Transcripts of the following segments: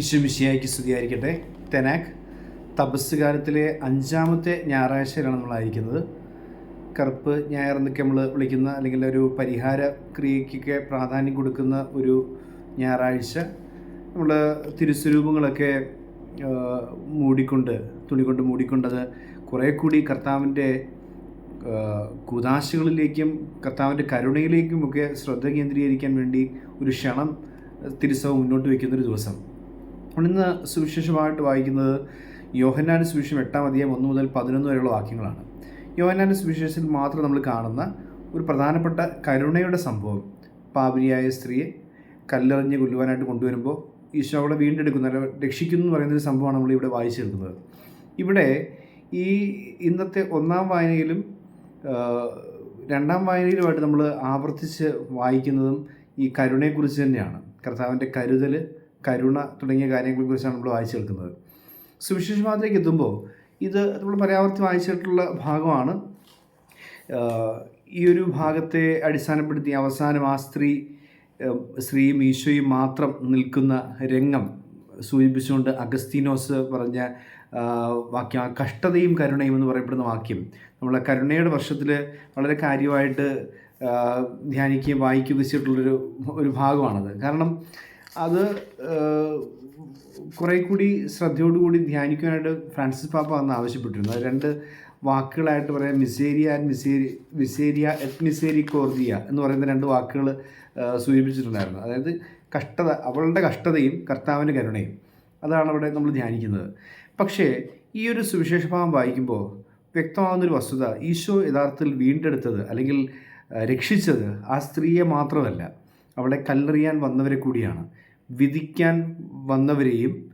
ഈശ്വമിശിയായിക്ക് സ്തുതിയായിരിക്കട്ടെ. തെനാക്ക് തപസ് കാലത്തിലെ അഞ്ചാമത്തെ ഞായറാഴ്ചയിലാണ് നമ്മളായിരിക്കുന്നത് കറുപ്പ് ഞായർ എന്നൊക്കെ നമ്മൾ വിളിക്കുന്ന അല്ലെങ്കിൽ ഒരു പരിഹാര ക്രിയയ്ക്കൊക്കെ പ്രാധാന്യം കൊടുക്കുന്ന ഒരു ഞായറാഴ്ച. നമ്മൾ തിരുസ്വരൂപങ്ങളൊക്കെ മൂടിക്കൊണ്ട് തുണി കൊണ്ട് മൂടിക്കൊണ്ടത് കുറേ കൂടി കർത്താവിന്റെ കുതാശകളിലേക്കും കർത്താവിന്റെ കരുണയിലേക്കുമൊക്കെ ശ്രദ്ധ കേന്ദ്രീകരിക്കാൻ വേണ്ടി ഒരു ക്ഷണം തിരുസഭ മുന്നോട്ട് വയ്ക്കുന്നൊരു ദിവസം. ഇന്ന് സുവിശേഷമായിട്ട് വായിക്കുന്നത് യോഹന്നാന്റെ സുവിശേഷം എട്ടാം അധികം ഒന്ന് മുതൽ പതിനൊന്ന് വരെയുള്ള വാക്യങ്ങളാണ്. യോഹന്നാന്റെ സുവിശേഷത്തിൽ മാത്രം നമ്മൾ കാണുന്ന ഒരു പ്രധാനപ്പെട്ട കരുണയുടെ സംഭവം. പാപിനിയായ സ്ത്രീയെ കല്ലെറിഞ്ഞ് കൊല്ലുവാനായിട്ട് കൊണ്ടുവരുമ്പോൾ ഈശോ അവളെ വീണ്ടെടുക്കുന്ന രക്ഷിക്കുന്നു എന്ന് പറയുന്നൊരു സംഭവമാണ് നമ്മൾ ഇവിടെ വായിച്ചെടുക്കുന്നത് ഇവിടെ ഈ ഇന്നത്തെ ഒന്നാം വായനയിലും രണ്ടാം വായനയിലുമായിട്ട് നമ്മൾ ആവർത്തിച്ച് വായിക്കുന്നതും ഈ കരുണയെക്കുറിച്ച് തന്നെയാണ്. കർത്താവിന്റെ കരുതൽ കരുണ തുടങ്ങിയ കാര്യങ്ങളെക്കുറിച്ചാണ് നമ്മൾ വായിച്ചു കേൾക്കുന്നത്. സുവിശേഷമാത്രയ്ക്ക് എത്തുമ്പോൾ ഇത് നമ്മൾ പരാവർത്തി വായിച്ചിട്ടുള്ള ഭാഗമാണ്. ഈ ഒരു ഭാഗത്തെ അടിസ്ഥാനപ്പെടുത്തി അവസാനം ആ സ്ത്രീ സ്ത്രീയും ഈശോയും മാത്രം നിൽക്കുന്ന രംഗം സൂചിപ്പിച്ചുകൊണ്ട് അഗസ്തീനോസ് പറഞ്ഞ വാക്യം കഷ്ടതയും കരുണയും എന്ന് പറയപ്പെടുന്ന വാക്യം. നമ്മളെ കരുണയുടെ വർഷത്തിൽ വളരെ കാര്യമായിട്ട് ധ്യാനിക്കുകയും വായിക്കുകയും ചെയ്തിട്ടുള്ളൊരു ഒരു ഭാഗമാണത്. കാരണം അത് കുറെ കൂടി ശ്രദ്ധയോടുകൂടി ധ്യാനിക്കാനായിട്ട് ഫ്രാൻസിസ് പാപ്പ അന്ന് ആവശ്യപ്പെട്ടിരുന്നു. രണ്ട് വാക്കുകളായിട്ട് പറയാം. മിസേരിയ ആൻഡ് മിസേരി മിസേരിയ എറ്റ് മിസേരി കോർദിയ എന്ന് പറയുന്ന രണ്ട് വാക്കുകൾ സൂചിപ്പിച്ചിട്ടുണ്ടായിരുന്നു. അതായത് കഷ്ടത അവളുടെ കഷ്ടതയും കർത്താവിന്റെ കരുണയും. അതാണ് അവിടെ നമ്മൾ ധ്യാനിക്കുന്നത്. പക്ഷേ ഈ ഒരു സുവിശേഷ ഭാഗം വായിക്കുമ്പോൾ വ്യക്തമാകുന്നൊരു വസ്തുത ഈശോ യഥാർത്ഥത്തിൽ വീണ്ടെടുത്തത് അല്ലെങ്കിൽ രക്ഷിച്ചത് ആ സ്ത്രീയെ മാത്രമല്ല. അവളെ കല്ലെറിയാൻ വന്നവരെ കൂടിയാണ്. വിധിക്കാൻ വന്നവരെയും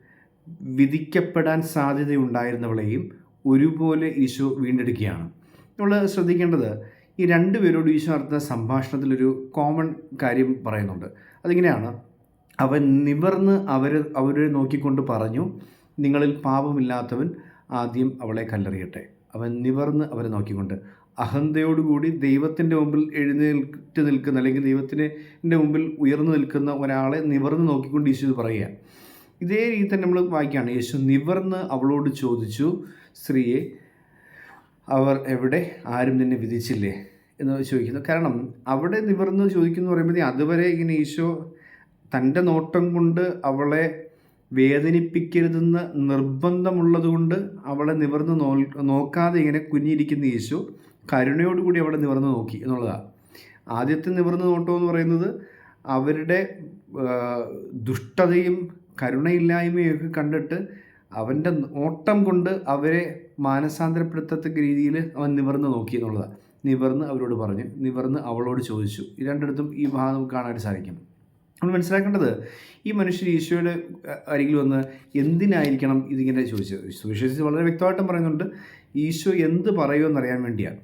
വിധിക്കപ്പെടാൻ സാധ്യതയുണ്ടായിരുന്നവളെയും ഒരുപോലെ ഈശോ വീണ്ടെടുക്കുകയാണ്. നമ്മൾ ശ്രദ്ധിക്കേണ്ടത് ഈ രണ്ട് പേരോട് ഈശോ നടത്തുന്ന സംഭാഷണത്തിലൊരു കോമൺ കാര്യം പറയുന്നുണ്ട്. അതിങ്ങനെയാണ്? അവൻ നിവർന്ന് അവർ അവരെ നോക്കിക്കൊണ്ട് പറഞ്ഞു നിങ്ങളിൽ പാപമില്ലാത്തവൻ ആദ്യം അവളെ കല്ലെറിയട്ടെ. അവൻ നിവർന്ന് അവരെ നോക്കിക്കൊണ്ട് അഹന്തയോടുകൂടി ദൈവത്തിന്റെ മുമ്പിൽ എഴുന്നേറ്റ് നിൽക്കുന്ന അല്ലെങ്കിൽ ദൈവത്തിന്റെ മുമ്പിൽ ഉയർന്നു നിൽക്കുന്ന ഒരാളെ നിവർന്ന് നോക്കിക്കൊണ്ട് യേശു പറയുക. ഇതേ രീതി തന്നെ നമ്മൾ വായിക്കുകയാണ്. യേശു നിവർന്ന് അവളോട് ചോദിച്ചു സ്ത്രീയെ അവർ എവിടെ? ആരും നിന്നെ വിധിച്ചില്ലേ? എന്ന് ചോദിക്കുന്നു. കാരണം അവിടെ നിവർന്ന് ചോദിക്കുന്നു പറയുമ്പോൾ അതുവരെ ഇങ്ങനെ ഈശോ തന്റെ നോട്ടം കൊണ്ട് അവളെ വേദനിപ്പിക്കരുതെന്ന് നിർബന്ധമുള്ളതുകൊണ്ട് അവളെ നിവർന്ന് നോ നോക്കാതെ ഇങ്ങനെ കുഞ്ഞിരിക്കുന്ന യേശു കരുണയോടുകൂടി അവിടെ നിവർന്ന് നോക്കി എന്നുള്ളതാണ് ആദ്യത്തെ നിവർന്ന് നോട്ടം എന്ന് പറയുന്നത് അവരുടെ ദുഷ്ടതയും കരുണയില്ലായ്മയൊക്കെ കണ്ടിട്ട് അവന്റെ നോട്ടം കൊണ്ട് അവരെ മാനസാന്തരപ്പെടുത്തത്തക്ക രീതിയിൽ അവൻ നിവർന്ന് നോക്കി എന്നുള്ളതാണ് നിവർന്ന് അവരോട് പറഞ്ഞു നിവർന്ന് അവളോട് ചോദിച്ചു. ഈ രണ്ടിടത്തും ഈ ഭാഗം നമുക്ക് കാണാനായിട്ട് സാധിക്കും. നമ്മൾ മനസ്സിലാക്കേണ്ടത് ഈ മനുഷ്യർ ഈശോയുടെ അരികിൽ വന്ന് എന്തിനായിരിക്കണം ഇതിങ്ങനെ ചോദിച്ചത്? സുവിശേഷിച്ച് വളരെ വ്യക്തമായിട്ടും പറയുന്നുണ്ട് ഈശോ എന്ത് പറയുമെന്നറിയാൻ വേണ്ടിയാണ്.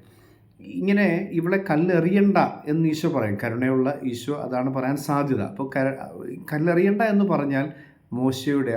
ഇങ്ങനെ ഇവളെ കല്ലെറിയണ്ട എന്ന് ഈശോ പറയും. കരുണയുള്ള ഈശോ അതാണ് പറയാൻ സാധ്യത. അപ്പോൾ കല്ലെറിയണ്ട എന്ന് പറഞ്ഞാൽ മോശയുടെ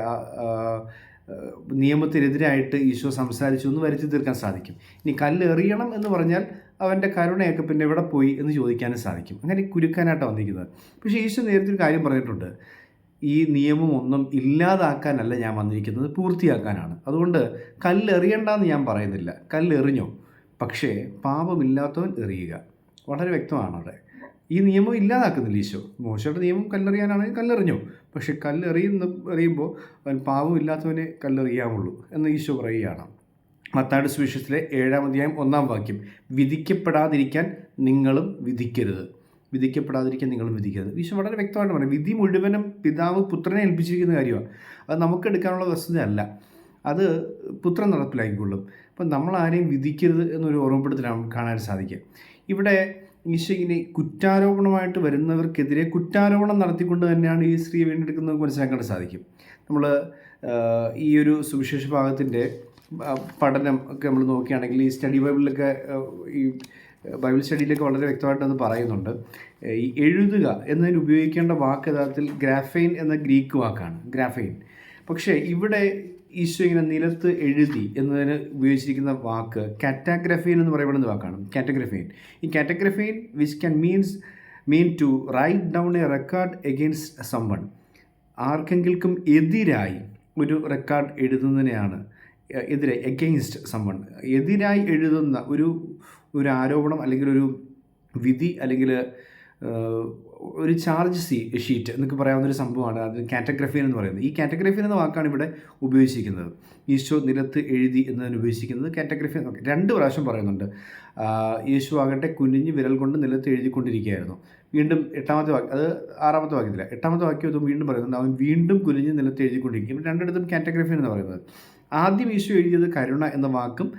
നിയമത്തിനെതിരായിട്ട് ഈശോ സംസാരിച്ചു എന്ന് വരുത്തി തീർക്കാൻ സാധിക്കും. ഇനി കല്ലെറിയണം എന്ന് പറഞ്ഞാൽ അവന്റെ കരുണയൊക്കെ പിന്നെ എവിടെ പോയി എന്ന് ചോദിക്കാനും സാധിക്കും. അങ്ങനെ കുരുക്കാനായിട്ടാണ് വന്നിരിക്കുന്നത്. പക്ഷേ ഈശോ നേരത്തെ ഒരു കാര്യം പറഞ്ഞിട്ടുണ്ട്. ഈ നിയമം ഒന്നും ഇല്ലാതാക്കാനല്ല ഞാൻ വന്നിരിക്കുന്നത് പൂർത്തിയാക്കാനാണ്. അതുകൊണ്ട് കല്ലെറിയണ്ടെന്ന് ഞാൻ പറയുന്നില്ല. കല്ലെറിഞ്ഞോ? പക്ഷേ പാപമില്ലാത്തവൻ എറിയുക. വളരെ വ്യക്തമാണ് അവിടെ ഈ നിയമം ഇല്ലാതാക്കുന്നില്ല ഈശോ. മോശയുടെ നിയമം കല്ലെറിയാനാണെങ്കിൽ കല്ലെറിഞ്ഞു. പക്ഷെ കല്ലെറിയുന്ന എറിയുമ്പോൾ അവൻ പാപമില്ലാത്തവനെ കല്ലെറിയാമുള്ളൂ എന്ന് ഈശോ പറയുകയാണ്. മത്താട് സുവിശേഷത്തിലെ ഏഴാം അധ്യായം ഒന്നാം വാക്യം. വിധിക്കപ്പെടാതിരിക്കാൻ നിങ്ങളും വിധിക്കരുത്. വിധിക്കപ്പെടാതിരിക്കാൻ നിങ്ങളും വിധിക്കരുത്. ഈശോ വളരെ വ്യക്തമായിട്ട് പറയും. വിധി മുഴുവനും പിതാവ് പുത്രനെ ഏൽപ്പിച്ചിരിക്കുന്ന കാര്യമാണ്. അത് നമുക്ക് എടുക്കാനുള്ള വസ്തുതയല്ല. അത് പുത്രൻ നടപ്പിലാക്കിക്കൊള്ളും. അപ്പം നമ്മൾ ആരെയും വിധിക്കരുത് എന്നൊരു ഓർമ്മപ്പെടുത്തലാണ് കാണാൻ സാധിക്കുക ഇവിടെ ഈശോയിനെ കുറ്റാരോപണമായിട്ട് വരുന്നവർക്കെതിരെ കുറ്റാരോപണം നടത്തിക്കൊണ്ട് തന്നെയാണ് ഈ സ്ത്രീ വീണ്ടെടുക്കുന്നത് മനസ്സിലാക്കാൻ സാധിക്കും. നമ്മൾ ഈ ഒരു സുവിശേഷ ഭാഗത്തിന്റെ പഠനം ഒക്കെ നമ്മൾ നോക്കുകയാണെങ്കിൽ ഈ സ്റ്റഡി ബൈബിളിലൊക്കെ ഈ ബൈബിൾ സ്റ്റഡിയിലൊക്കെ വളരെ വ്യക്തമായിട്ട് അത് പറയുന്നുണ്ട്. ഈ എഴുതുക എന്നതിന് ഉപയോഗിക്കേണ്ട വാക്ക് യഥാർത്ഥത്തിൽ ഗ്രാഫൈൻ എന്ന ഗ്രീക്ക് വാക്കാണ്. ഗ്രാഫൈൻ. പക്ഷേ ഇവിടെ ഈശോ ഇങ്ങനെ നിലത്ത് എഴുതി എന്നതിന് ഉപയോഗിച്ചിരിക്കുന്ന വാക്ക് കാറ്റാഗ്രഫീൻ എന്ന് പറയപ്പെടുന്ന വാക്കാണ്. കാറ്റഗ്രഫീൻ. ഈ കാറ്റഗ്രഫീൻ which can means mean to write down a record against summon ആർക്കെങ്കിലും എതിരായി ഒരു റെക്കോർഡ് എഴുതുന്നതിനെയാണ് എതിരെ എഗെയിൻസ്റ്റ് സമ്മൺ എതിരായി എഴുതുന്ന ഒരു ഒരു ആരോപണം അല്ലെങ്കിൽ ഒരു വിധി അല്ലെങ്കിൽ ഒരു ചാർജ് സീ ഷീറ്റ് എന്നൊക്കെ പറയാവുന്ന ഒരു സംഭവമാണ്. അത് കാറ്റഗ്രഫീൻ എന്ന് പറയുന്നത്. ഈ കാറ്റഗ്രഫീൻ എന്ന വാക്കാണ് ഇവിടെ ഉപയോഗിച്ചിരിക്കുന്നത്. ഈശോ നിലത്ത് എഴുതി എന്നതിന് ഉപയോഗിച്ചിരിക്കുന്നത് കാറ്റഗ്രഫി എന്നൊക്കെ. രണ്ട് പ്രാവശ്യം പറയുന്നുണ്ട്. യേശു ആകട്ടെ കുനിഞ്ഞ് വിരൽ കൊണ്ട് നിലത്ത് എഴുതിക്കൊണ്ടിരിക്കുകയായിരുന്നു. വീണ്ടും എട്ടാമത്തെ വാക്യം അത് ആറാമത്തെ വാക്യത്തില്ല എട്ടാമത്തെ വാക്യം അതും വീണ്ടും പറയുന്നുണ്ട്. അവൻ വീണ്ടും കുനിഞ്ഞ് നിലത്ത് എഴുതിക്കൊണ്ടിരിക്കും. രണ്ടിടത്തും കാറ്റഗ്രഫി എന്ന് പറയുന്നത്. ആദ്യം ഈശോ എഴുതിയത് കരുണ എന്ന വാക്കും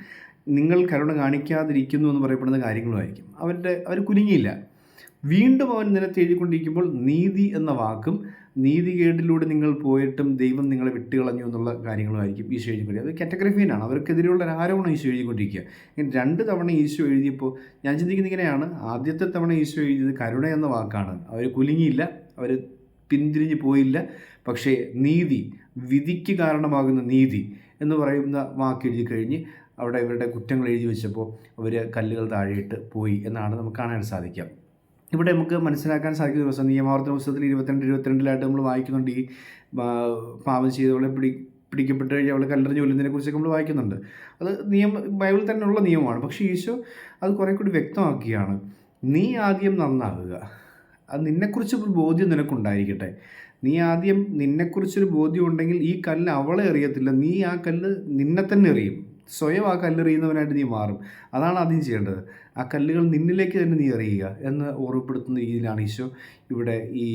നിങ്ങൾ കരുണ കാണിക്കാതിരിക്കുന്നു എന്ന് പറയപ്പെടുന്ന കാര്യങ്ങളുമായിരിക്കും അവരുടെ അവർ കുലുങ്ങിയില്ല വീണ്ടും അവൻ നിലത്ത് തേടിക്കൊണ്ടിരിക്കുമ്പോൾ നീതി എന്ന വാക്കും നീതികേടിലൂടെ നിങ്ങൾ പോയിട്ടും ദൈവം നിങ്ങളെ വിട്ടുകളഞ്ഞു എന്നുള്ള കാര്യങ്ങളുമായിരിക്കും ഈശോ എഴുതിക്കൊണ്ടിരിക്കുക. അത് കാറ്റഗ്രഫീനാണ് അവർക്കെതിരെയുള്ള ഒരു ആരോപണം ഈശോ എഴുതിക്കൊണ്ടിരിക്കുക. ഇങ്ങനെ രണ്ട് തവണ ഈശോ എഴുതിയപ്പോൾ ഞാൻ ചിന്തിക്കുന്ന ഇങ്ങനെയാണ്. ആദ്യത്തെ തവണ ഈശോ എഴുതിയത് കരുണ എന്ന വാക്കാണ്. അവർ കുലുങ്ങിയില്ല. അവർ പിന്തിരിഞ്ഞ് പോയില്ല. പക്ഷേ നീതി വിധിക്ക് കാരണമാകുന്ന നീതി എന്ന് പറയുന്ന വാക്ക് എഴുതി കഴിഞ്ഞ് അവിടെ ഇവരുടെ കുറ്റങ്ങൾ എഴുതി വെച്ചപ്പോൾ അവർ കല്ലുകൾ താഴെയിട്ട് പോയി എന്നാണ് നമുക്ക് കാണാൻ സാധിക്കുക. ഇവിടെ നമുക്ക് മനസ്സിലാക്കാൻ സാധിക്കുന്ന ദിവസം നിയമാവർത്തന പുസ്തകത്തിൽ ഇരുപത്തിരണ്ട് ഇരുപത്തിരണ്ടിലായിട്ട് നമ്മൾ വായിക്കുന്നുണ്ട്. ഈ പാപം ചെയ്തവളെ പിടി പിടിക്കപ്പെട്ട് കഴിഞ്ഞാൽ അവളെ കല്ലെറിഞ്ഞ് കൊല്ലുന്നതിനെ കുറിച്ചൊക്കെ നമ്മൾ വായിക്കുന്നുണ്ട്. അത് നിയമ ബൈബിളിൽ തന്നെയുള്ള നിയമമാണ്. പക്ഷേ ഈശോ അത് കുറേ കൂടി വ്യക്തമാക്കുകയാണ്. നീ ആദ്യം നന്നാകുക. അത് നിന്നെക്കുറിച്ച് ഒരു ബോധ്യം നിനക്കുണ്ടായിരിക്കട്ടെ. നീ ആദ്യം നിന്നെക്കുറിച്ചൊരു ബോധ്യം ഉണ്ടെങ്കിൽ ഈ കല്ല് അവളെ എറിയത്തില്ല. നീ ആ കല്ല് നിന്നെ തന്നെ എറിയും. സ്വയം ആ കല്ലെറിയുന്നവനായിട്ട് നീ മാറും. അതാണ് ആദ്യം ചെയ്യേണ്ടത്. ആ കല്ലുകൾ നിന്നിലേക്ക് തന്നെ നീ എറിയുക എന്ന് ഓർമ്മപ്പെടുത്തുന്ന രീതിയിലാണ് ഈശോ ഇവിടെ ഈ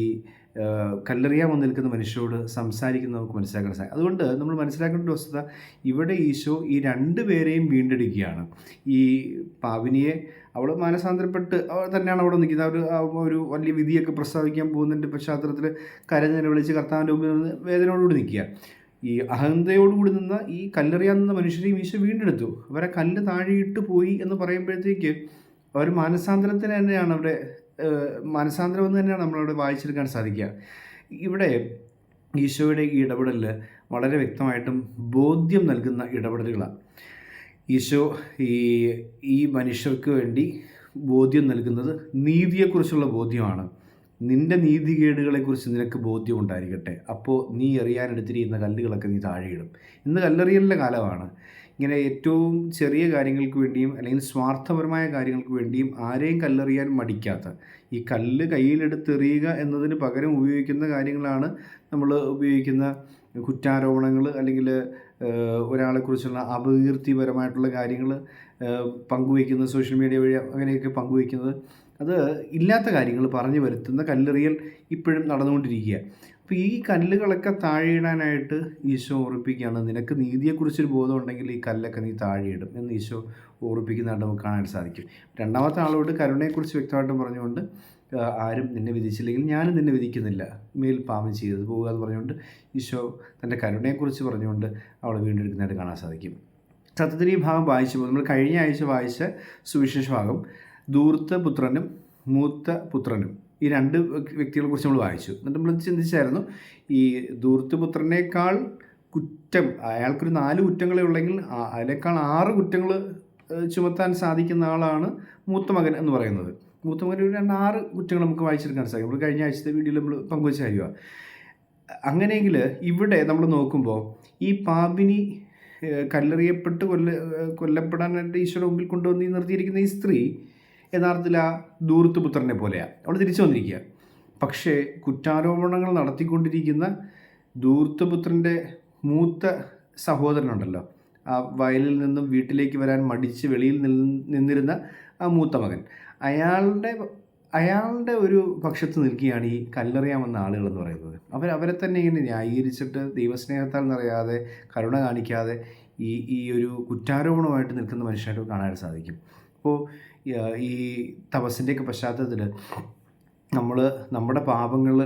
കല്ലെറിയാൻ വന്നു നിൽക്കുന്ന മനുഷ്യരോട് സംസാരിക്കുന്നത് നമുക്ക് മനസ്സിലാക്കാൻ സാധിക്കും. അതുകൊണ്ട് നമ്മൾ മനസ്സിലാക്കേണ്ട ഒരു വസ്തുത ഇവിടെ ഈശോ ഈ രണ്ട് പേരെയും വീണ്ടെടുക്കുകയാണ്. ഈ പാവിനിയെ അവൾ മാനസാന്തരപ്പെട്ട് തന്നെയാണ് അവിടെ നിൽക്കുന്നത്. അവർ ഒരു വലിയ വിധിയൊക്കെ പ്രസ്താവിക്കാൻ പോകുന്നതിന്റെ പശ്ചാത്തലത്തിൽ കരഞ്ഞ് വിളിച്ച് കർത്താവിന്റെ മുമ്പിൽ നിന്ന് വേദനയോടുകൂടി നിൽക്കുക. ഈ അഹന്തയോടുകൂടി നിന്ന ഈ കല്ലെറിയാവുന്ന മനുഷ്യരെയും ഈശോ വീണ്ടെടുത്തു. അവരെ കല്ല് താഴെയിട്ട് പോയി എന്ന് പറയുമ്പോഴത്തേക്ക് അവർ മാനസാന്തരത്തിന് തന്നെയാണ് അവിടെ മാനസാന്തരം എന്ന് തന്നെയാണ് നമ്മളവിടെ വായിച്ചെടുക്കാൻ സാധിക്കുക. ഇവിടെ ഈശോയുടെ ഈ ഇടപെടൽ വളരെ വ്യക്തമായിട്ടും ബോധ്യം നൽകുന്ന ഇടപെടലുകളാണ്. ഈശോ ഈ ഈ മനുഷ്യർക്ക് വേണ്ടി ബോധ്യം നൽകുന്നത് നീതിയെക്കുറിച്ചുള്ള ബോധ്യമാണ്. നിന്റെ നീതികേടുകളെക്കുറിച്ച് നിനക്ക് ബോധ്യം ഉണ്ടായിരിക്കട്ടെ അപ്പോൾ നീ എറിയാനെടുത്തിരിക്കുന്ന കല്ലുകളൊക്കെ നീ താഴെയിടും. ഇന്ന് കല്ലെറിയലിന്റെ കാലമാണ്. ഇങ്ങനെ ഏറ്റവും ചെറിയ കാര്യങ്ങൾക്ക് വേണ്ടിയും അല്ലെങ്കിൽ സ്വാർത്ഥപരമായ കാര്യങ്ങൾക്ക് വേണ്ടിയും ആരെയും കല്ലെറിയാൻ മടിക്കാത്ത ഈ കല്ല് കയ്യിലെടുത്തെറിയുക എന്നതിന് പകരം ഉപയോഗിക്കുന്ന കാര്യങ്ങളാണ് നമ്മൾ ഉപയോഗിക്കുന്ന കുറ്റാരോപണങ്ങൾ അല്ലെങ്കിൽ ഒരാളെക്കുറിച്ചുള്ള അപകീർത്തിപരമായിട്ടുള്ള കാര്യങ്ങൾ പങ്കുവയ്ക്കുന്നത് സോഷ്യൽ മീഡിയ വഴി അങ്ങനെയൊക്കെ പങ്കുവയ്ക്കുന്നത്. അത് ഇല്ലാത്ത കാര്യങ്ങൾ പറഞ്ഞു വരുത്തുന്ന കല്ലെറിയൽ ഇപ്പോഴും നടന്നുകൊണ്ടിരിക്കുക. അപ്പോൾ ഈ കല്ലുകളൊക്കെ താഴെയിടാനായിട്ട് ഈശോ ഓർപ്പിക്കുകയാണ് നിനക്ക് നീതിയെക്കുറിച്ചൊരു ബോധം ഉണ്ടെങ്കിൽ ഈ കല്ലൊക്കെ നീ താഴെയിടും എന്ന് ഈശോ ഓർപ്പിക്കുന്നതായിട്ട് നമുക്ക് കാണാൻ സാധിക്കും. രണ്ടാമത്തെ ആളോട് കരുണയെക്കുറിച്ച് വ്യക്തമായിട്ടും പറഞ്ഞുകൊണ്ട് ആരും നിന്നെ വിധിച്ചില്ലെങ്കിൽ ഞാനും നിന്നെ വിധിക്കുന്നില്ല. മേൽ പാപം ചെയ്തത് പോകുക എന്ന് പറഞ്ഞുകൊണ്ട് ഈശോ തന്റെ കരുണയെക്കുറിച്ച് പറഞ്ഞുകൊണ്ട് അവളെ വീണ്ടെടുക്കുന്നതായിട്ട് കാണാൻ സാധിക്കും. സത്യത്തിൽ ഈ ഭാഗം വായിച്ചപ്പോൾ നമ്മൾ കഴിഞ്ഞ ആഴ്ച വായിച്ച സുവിശേഷ ഭാഗം ദൂർത്ത പുത്രനും മൂത്ത പുത്രനും. ഈ രണ്ട് വ്യക്തികളെ കുറിച്ച് നമ്മൾ വായിച്ചു. എന്നിട്ട് നമ്മൾ ചിന്തിച്ചായിരുന്നു? ഈ ധൂർത്തപുത്രനേക്കാൾ കുറ്റം അയാൾക്കൊരു നാല് കുറ്റങ്ങളെ ഉള്ളെങ്കിൽ അതിനേക്കാൾ ആറ് കുറ്റങ്ങൾ ചുമത്താൻ സാധിക്കുന്ന ആളാണ് മൂത്ത മകൻ എന്ന് പറയുന്നത്. മൂത്ത മകൻ ഒരു രണ്ട് ആറ് കുറ്റങ്ങൾ നമുക്ക് വായിച്ചെടുക്കാൻ സാധിക്കും. നമ്മൾ കഴിഞ്ഞ ആഴ്ചത്തെ വീഡിയോയിൽ നമ്മൾ പങ്കുവച്ച കാര്യമാണ് അങ്ങനെയെങ്കിൽ ഇവിടെ നമ്മൾ നോക്കുമ്പോൾ ഈ പാപിനി കല്ലെറിയപ്പെട്ട് കൊല്ല കൊല്ലപ്പെടാനായിട്ട് ഈശ്വരൻ മുമ്പിൽ കൊണ്ടുവന്ന് നിർത്തിയിരിക്കുന്ന ഈ സ്ത്രീ യഥാർത്ഥത്തിൽ ആ ദൂർത്ത് പുത്രനെ പോലെയാണ് അവൾ തിരിച്ചു വന്നിരിക്കുക പക്ഷേ കുറ്റാരോപണങ്ങൾ നടത്തിക്കൊണ്ടിരിക്കുന്ന ധൂർത്തപുത്രന്റെ മൂത്ത സഹോദരനുണ്ടല്ലോ. ആ വയലിൽ നിന്നും വീട്ടിലേക്ക് വരാൻ മടിച്ച് വെളിയിൽ നിന്ന് നിന്നിരുന്ന ആ മൂത്ത മകൻ. അയാളുടെ അയാളുടെ ഒരു പക്ഷത്ത് നിൽക്കുകയാണ് ഈ കല്ലെറിയാമെന്ന ആളുകൾ എന്ന് പറയുന്നത്. അവർ അവരെ തന്നെ ഇങ്ങനെ ന്യായീകരിച്ചിട്ട് ദൈവസ്നേഹത്താൽ നിറയാതെ കരുണ കാണിക്കാതെ ഈ ഈ ഒരു കുറ്റാരോപണമായിട്ട് നിൽക്കുന്ന മനുഷ്യരായിട്ട് കാണാൻ സാധിക്കും. അപ്പോൾ ഈ തപസ്സിന്റെയൊക്കെ പശ്ചാത്തലത്തിൽ നമ്മൾ നമ്മുടെ പാപങ്ങൾ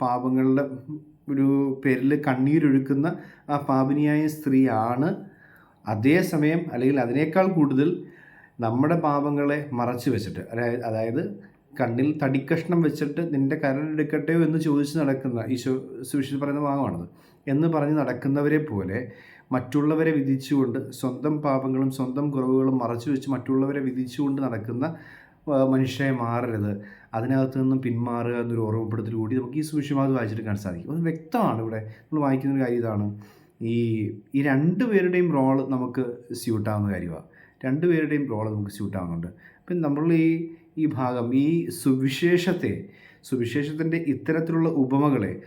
പാപങ്ങളുടെ ഒരു പേരിൽ കണ്ണീരൊഴുക്കുന്ന ആ പാപിനിയായ സ്ത്രീയാണ്. അതേസമയം അല്ലെങ്കിൽ അതിനേക്കാൾ കൂടുതൽ നമ്മുടെ പാപങ്ങളെ മറച്ചു വെച്ചിട്ട് അതായത് കണ്ണിൽ തടിക്കഷ്ണം വെച്ചിട്ട് നിന്റെ കരടെടുക്കട്ടെയോ എന്ന് ചോദിച്ച് നടക്കുന്ന ഈശോ സുവിശേഷം പറയുന്ന ഭാഗമാണത്. എന്ന് പറഞ്ഞ് നടക്കുന്നവരെ പോലെ മറ്റുള്ളവരെ വിധിച്ചുകൊണ്ട് സ്വന്തം പാപങ്ങളും സ്വന്തം കുറവുകളും മറച്ചു വെച്ച് മറ്റുള്ളവരെ വിധിച്ചുകൊണ്ട് നടക്കുന്ന മനുഷ്യരെ മാറരുത്. അതിനകത്ത് നിന്നും പിന്മാറുക എന്നൊരു ഓർമ്മപ്പെടുത്തൽ കൂടി നമുക്ക് ഈ സുവിശേഷമാത് വായിച്ചെടുക്കാൻ സാധിക്കും. അത് വ്യക്തമാണ് ഇവിടെ. നമ്മൾ വായിക്കുന്ന ഒരു കാര്യം ഇതാണ്. ഈ ഈ രണ്ട് പേരുടെയും റോൾ നമുക്ക് സ്യൂട്ടാവുന്ന കാര്യമാണ്. രണ്ട് പേരുടെയും റോൾ നമുക്ക് സ്യൂട്ടാവുന്നുണ്ട് അപ്പം നമ്മൾ ഈ ഈ ഭാഗം ഈ സുവിശേഷത്തെ സുവിശേഷത്തിന്റെ ഇത്തരത്തിലുള്ള ഉപമകളെ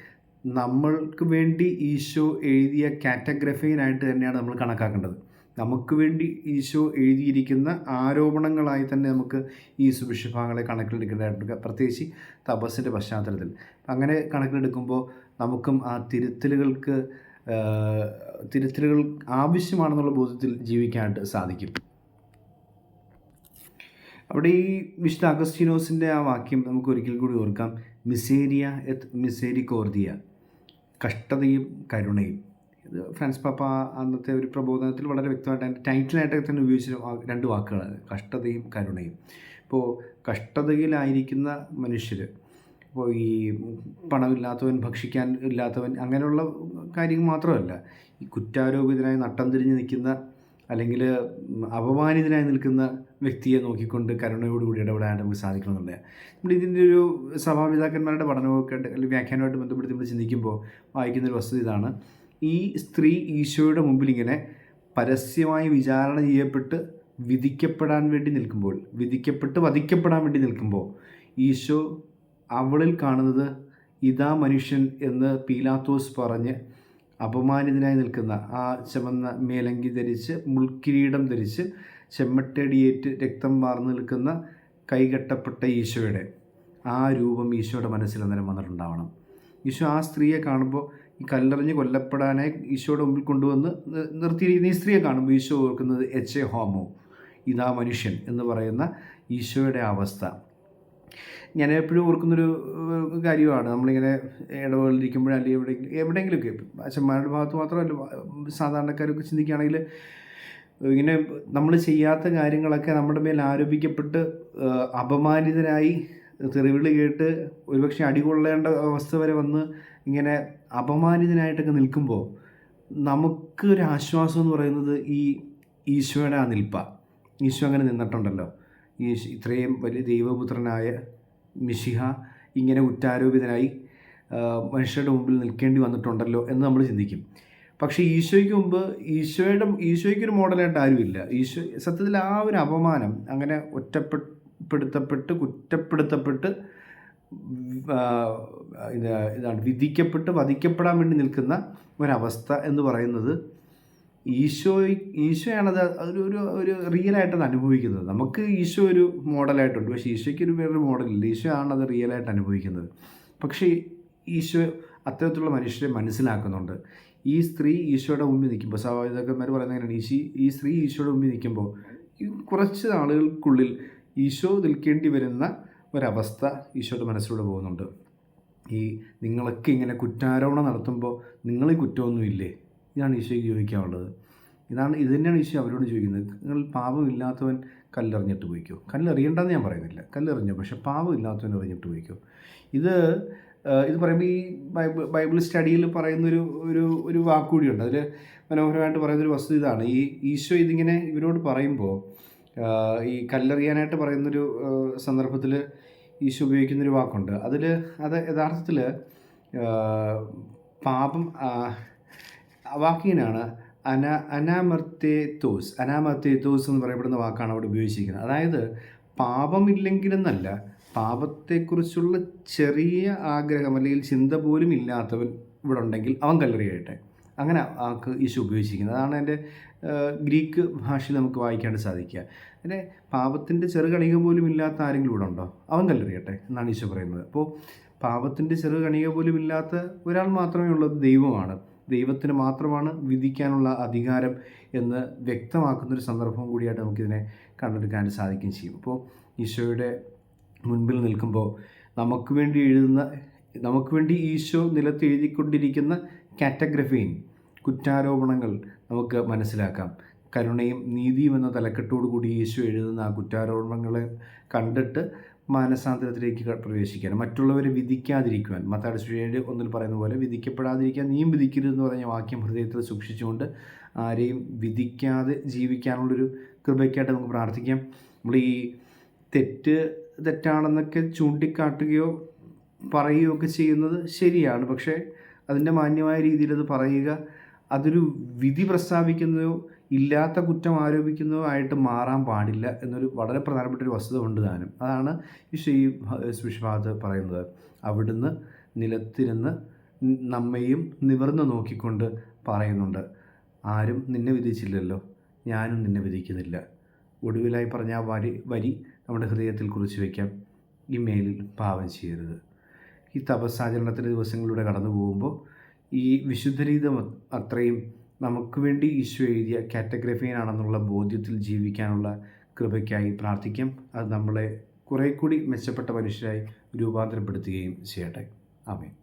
നമ്മൾക്ക് വേണ്ടി ഈശോ എഴുതിയ കാറ്റഗ്രഫീനായിട്ട് തന്നെയാണ് നമ്മൾ കണക്കാക്കേണ്ടത്. നമുക്ക് വേണ്ടി ഈശോ എഴുതിയിരിക്കുന്ന ആരോപണങ്ങളായി തന്നെ നമുക്ക് ഈ സുവിശേഷഭാഗങ്ങളെ കണക്കിലെടുക്കേണ്ടതായിട്ടുണ്ട്. പ്രത്യേകിച്ച് തപസ്സിന്റെ പശ്ചാത്തലത്തിൽ. അങ്ങനെ കണക്കിലെടുക്കുമ്പോൾ നമുക്കും ആ തിരുത്തലുകൾക്ക് തിരുത്തലുകൾ ആവശ്യമാണെന്നുള്ള ബോധത്തിൽ ജീവിക്കാനായിട്ട് സാധിക്കും. അവിടെ ഈ വിശുദ്ധ അഗസ്റ്റീനോസിന്റെ ആ വാക്യം നമുക്ക് ഒരിക്കൽ കൂടി ഓർക്കാം. മിസേരിയ എത്ത് മിസേരി കോർദിയ കഷ്ടതയും കരുണയും. ഇത് ഫ്രാൻസ് പാപ്പ അന്നത്തെ ഒരു പ്രബോധനത്തിൽ വളരെ വ്യക്തമായിട്ട് അതിന്റെ ടൈറ്റിലായിട്ടൊക്കെ തന്നെ ഉപയോഗിച്ച രണ്ട് വാക്കുകളാണ്. കഷ്ടതയും കരുണയും. ഇപ്പോൾ കഷ്ടതയിലായിരിക്കുന്ന മനുഷ്യർ ഇപ്പോൾ ഈ പണമില്ലാത്തവൻ ഭക്ഷിക്കാൻ ഇല്ലാത്തവൻ അങ്ങനെയുള്ള കാര്യങ്ങൾ മാത്രമല്ല ഈ കുറ്റാരോപിതനായി നട്ടം തിരിഞ്ഞ് നിൽക്കുന്ന അല്ലെങ്കിൽ അപമാനിതനായി നിൽക്കുന്ന വ്യക്തിയെ നോക്കിക്കൊണ്ട് കരുണയോടുകൂടി ഇടപെടാൻ നമുക്ക് സാധിക്കണമെന്നുള്ളത് നമ്മൾ ഇതിന്റെ ഒരു സഭാപിതാക്കന്മാരുടെ പഠനമൊക്കെ അല്ലെങ്കിൽ വ്യാഖ്യാനമായിട്ട് ബന്ധപ്പെടുത്തി നമ്മൾ ചിന്തിക്കുമ്പോൾ വായിക്കുന്ന ഒരു വസ്തുത ഇതാണ്. ഈ സ്ത്രീ ഈശോയുടെ മുമ്പിൽ ഇങ്ങനെ പരസ്യമായി വിചാരണ ചെയ്യപ്പെട്ട് വിധിക്കപ്പെടാൻ വേണ്ടി നിൽക്കുമ്പോൾ വിധിക്കപ്പെട്ട് വധിക്കപ്പെടാൻ വേണ്ടി നിൽക്കുമ്പോൾ ഈശോ അവളിൽ കാണുന്നത് ഇതാ മനുഷ്യൻ എന്ന് പീലാത്തോസ് പറഞ്ഞ് അപമാനിതനായി നിൽക്കുന്ന ആ ചുമന്ന മേലങ്കി ധരിച്ച് മുൾക്കിരീടം ധരിച്ച് ചെമ്മട്ടടിയേറ്റ് രക്തം വാർന്നു നിൽക്കുന്ന കൈകെട്ടപ്പെട്ട ഈശോയുടെ ആ രൂപം ഈശോയുടെ മനസ്സിൽ അന്നേരം വന്നിട്ടുണ്ടാവണം. ഈശോ ആ സ്ത്രീയെ കാണുമ്പോൾ ഈ കല്ലെറിഞ്ഞ് കൊല്ലപ്പെടാനായി ഈശോയുടെ മുമ്പിൽ കൊണ്ടുവന്ന് നിർത്തിയിരിക്കുന്ന ഈ സ്ത്രീയെ കാണുമ്പോൾ ഈശോ ഓർക്കുന്നത് എച്ച് എ ഹോമോ ഇതാ മനുഷ്യൻ എന്ന് പറയുന്ന ഈശോയുടെ അവസ്ഥ. ഞാൻ എപ്പോഴും ഓർക്കുന്നൊരു കാര്യമാണ്. നമ്മളിങ്ങനെ ഇടവേളിരിക്കുമ്പോഴോ അല്ലെങ്കിൽ എവിടെയെങ്കിലും എവിടെയെങ്കിലുമൊക്കെ അച്ഛന്മാരുടെ ഭാഗത്ത് മാത്രമല്ല സാധാരണക്കാരൊക്കെ ചിന്തിക്കുകയാണെങ്കിൽ ഇങ്ങനെ നമ്മൾ ചെയ്യാത്ത കാര്യങ്ങളൊക്കെ നമ്മുടെ മേൽ ആരോപിക്കപ്പെട്ട് അപമാനിതരായി തെറിവിളി കേട്ട് ഒരുപക്ഷെ അടികൊള്ളേണ്ട അവസ്ഥ വരെ വന്ന് ഇങ്ങനെ അപമാനിതനായിട്ടൊക്കെ നിൽക്കുമ്പോൾ നമുക്ക് ഒരു ആശ്വാസം എന്ന് പറയുന്നത് ഈ ഈശോയുടെ ആ നിൽപ്പ. ഈശോ അങ്ങനെ നിന്നിട്ടുണ്ടല്ലോ. ഈ ഇത്രയും വലിയ ദൈവപുത്രനായ മിഷിഹ ഇങ്ങനെ കുറ്റാരോപിതനായി മനുഷ്യരുടെ മുമ്പിൽ നിൽക്കേണ്ടി വന്നിട്ടുണ്ടല്ലോ എന്ന് നമ്മൾ ചിന്തിക്കും. പക്ഷേ ഈശോയ്ക്ക് മുമ്പ് ഈശോയുടെ ഈശോയ്ക്കൊരു മോഡലായിട്ട് ആരുമില്ല. ഈശോ സത്യത്തിൽ ആ ഒരു അപമാനം അങ്ങനെ ഒറ്റപ്പെടുത്തപ്പെട്ട് കുറ്റപ്പെടുത്തപ്പെട്ട് ഇത് ഇതാണ് വിധിക്കപ്പെട്ട് വധിക്കപ്പെടാൻ വേണ്ടി നിൽക്കുന്ന ഒരവസ്ഥ എന്ന് പറയുന്നത് ഈശോ ഈശോയാണത് ഒരു ഒരു ഒരു റിയലായിട്ടത് അനുഭവിക്കുന്നത്. നമുക്ക് ഈശോ ഒരു മോഡലായിട്ടുണ്ട്. പക്ഷേ ഈശോയ്ക്ക് ഒരു വേറൊരു മോഡലില്ല. ഈശോ ആണത് റിയലായിട്ട് അനുഭവിക്കുന്നത്. പക്ഷേ ഈശോ അത്തരത്തിലുള്ള മനുഷ്യരെ മനസ്സിലാക്കുന്നുണ്ട്. ഈ സ്ത്രീ ഈശോയുടെ മുമ്പിൽ നിൽക്കുമ്പോൾ സഹോദരന്മാർ പറയുന്നത് എങ്ങനെയാണ്? ഈശി ഈ സ്ത്രീ ഈശോയുടെ മുമ്പിൽ നിൽക്കുമ്പോൾ കുറച്ച് നാളുകൾക്കുള്ളിൽ ഈശോ നിൽക്കേണ്ടി വരുന്ന ഒരവസ്ഥ ഈശോയുടെ മനസ്സിലൂടെ പോകുന്നുണ്ട്. ഈ നിങ്ങളൊക്കെ ഇങ്ങനെ കുറ്റാരോപണം നടത്തുമ്പോൾ നിങ്ങൾ കുറ്റമൊന്നുമില്ലേ? ഇതാണ് ഈശോയ്ക്ക് ചോദിക്കാനുള്ളത്. ഇതാണ് ഇത് തന്നെയാണ് ഈശോ അവരോട് ചോദിക്കുന്നത്. നിങ്ങൾ പാപമില്ലാത്തവൻ കല്ലെറിഞ്ഞിട്ട് പോയിക്കോ. കല്ലെറിയണ്ടെന്ന് ഞാൻ പറയുന്നില്ല. കല്ലെറിഞ്ഞോ പക്ഷെ പാപമില്ലാത്തവൻ എറിഞ്ഞിട്ട് പോയിക്കോ. ഇത് ഇത് പറയുമ്പോൾ ഈ ബൈബിൾ ബൈബിൾ സ്റ്റഡിയിൽ പറയുന്നൊരു ഒരു ഒരു വാക്കുകൂടിയുണ്ട്. അതിൽ മനോഹരമായിട്ട് പറയുന്നൊരു വസ്തു ഇതാണ്. ഈ ഈശോ ഇതിങ്ങനെ ഇവരോട് പറയുമ്പോൾ ഈ കല്ലെറിയാനായിട്ട് പറയുന്നൊരു സന്ദർഭത്തിൽ ഈശോ ഉപയോഗിക്കുന്നൊരു വാക്കുണ്ട്. അതിൽ അത് യഥാർത്ഥത്തിൽ പാപം വാക്കിനാണ് അന അനാമർത്തേത്തോസ് അനാമർത്തേത്തോസ് എന്ന് പറയപ്പെടുന്ന വാക്കാണ് അവിടെ ഉപയോഗിച്ചിരിക്കുന്നത്. അതായത് പാപമില്ലെങ്കിലെന്നല്ല പാപത്തെക്കുറിച്ചുള്ള ചെറിയ ആഗ്രഹം അല്ലെങ്കിൽ ചിന്ത പോലും ഇല്ലാത്തവൻ ഇവിടെ ഉണ്ടെങ്കിൽ അവൻ കല്ലെറിയട്ടെ അങ്ങനെ ആൾക്ക് ഈശോ ഉപയോഗിച്ചിരിക്കുന്നത്. അതാണ് എന്റെ ഗ്രീക്ക് ഭാഷയിൽ നമുക്ക് വായിക്കാണ്ട് സാധിക്കുക. അതിന്റെ പാപത്തിന്റെ ചെറുകണിക പോലും ഇല്ലാത്ത ആരെങ്കിലും ഇവിടെ ഉണ്ടോ? അവൻ കല്ലെറിയട്ടെ എന്നാണ് ഈശോ പറയുന്നത്. അപ്പോൾ പാപത്തിന്റെ ചെറുകണിക പോലും ഇല്ലാത്ത ഒരാൾ മാത്രമേ ഉള്ളത് ദൈവമാണ്. ദൈവത്തിന് മാത്രമാണ് വിധിക്കാനുള്ള അധികാരം എന്ന് വ്യക്തമാക്കുന്നൊരു സന്ദർഭം കൂടിയായിട്ട് നമുക്കിതിനെ കണ്ടെടുക്കാൻ സാധിക്കുകയും ചെയ്യും. അപ്പോൾ ഈശോയുടെ മുൻപിൽ നിൽക്കുമ്പോൾ നമുക്ക് വേണ്ടി എഴുതുന്ന നമുക്ക് വേണ്ടി ഈശോ നിലത്ത് എഴുതിക്കൊണ്ടിരിക്കുന്ന കാറ്റഗ്രഫീൻ കുറ്റാരോപണങ്ങൾ നമുക്ക് മനസ്സിലാക്കാം. കരുണയും നീതിയും എന്ന തലക്കെട്ടോടു കൂടി ഈശോ എഴുതുന്ന ആ കുറ്റാരോപണങ്ങളെ കണ്ടിട്ട് മാനസാന്തരത്തിലേക്ക് പ്രവേശിക്കാൻ മറ്റുള്ളവരെ വിധിക്കാതിരിക്കുവാൻ. മത്താട് സുഴേഴ് ഒന്നിൽ പറയുന്ന പോലെ വിധിക്കപ്പെടാതിരിക്കാൻ നീയും വിധിക്കരുതെന്ന് പറഞ്ഞ വാക്യം ഹൃദയത്തിൽ സൂക്ഷിച്ചുകൊണ്ട് ആരെയും വിധിക്കാതെ ജീവിക്കാനുള്ളൊരു കൃപയ്ക്കായിട്ട് നമുക്ക് പ്രാർത്ഥിക്കാം. നമ്മൾ ഈ തെറ്റ് തെറ്റാണെന്നൊക്കെ ചൂണ്ടിക്കാട്ടുകയോ പറയുകയോ ഒക്കെ ചെയ്യുന്നത് ശരിയാണ്. പക്ഷേ അതിന്റെ മാന്യമായ രീതിയിൽ അത് പറയുക അതൊരു വിധി പ്രസ്താവിക്കുന്നതോ ഇല്ലാത്ത കുറ്റം ആരോപിക്കുന്നതോ ആയിട്ട് മാറാൻ പാടില്ല എന്നൊരു വളരെ പ്രധാനപ്പെട്ട ഒരു വസ്തുത ഉണ്ട് താനും. അതാണ് ഈ ശ്രീ സുഷിഭാഗത്ത് പറയുന്നത്. അവിടുന്ന് നിലത്തിരുന്ന് നമ്മയും നിവർന്ന് നോക്കിക്കൊണ്ട് പറയുന്നുണ്ട്. ആരും നിന്നെ വിധിച്ചില്ലല്ലോ. ഞാനും നിന്നെ വിധിക്കുന്നില്ല. ഒടുവിലായി പറഞ്ഞ ആ വരി വരി നമ്മുടെ ഹൃദയത്തിൽ കുറിച്ച് വയ്ക്കാം. ഈ മേലിൽ പാവം ചെയ്യരുത്. ഈ തപസ്സാചരണത്തിന്റെ ദിവസങ്ങളിലൂടെ കടന്നു പോകുമ്പോൾ ഈ വിശുദ്ധരീതം അത്രയും നമുക്ക് വേണ്ടി ഈശോ എഴുതിയ കാറ്റഗ്രഫീനാണെന്നുള്ള ബോധ്യത്തിൽ ജീവിക്കാനുള്ള കൃപയ്ക്കായി പ്രാർത്ഥിക്കാം. അത് നമ്മളെ കുറേ കൂടി മെച്ചപ്പെട്ട മനുഷ്യരായി രൂപാന്തരപ്പെടുത്തുകയും ചെയ്യട്ടെ. ആമേൻ.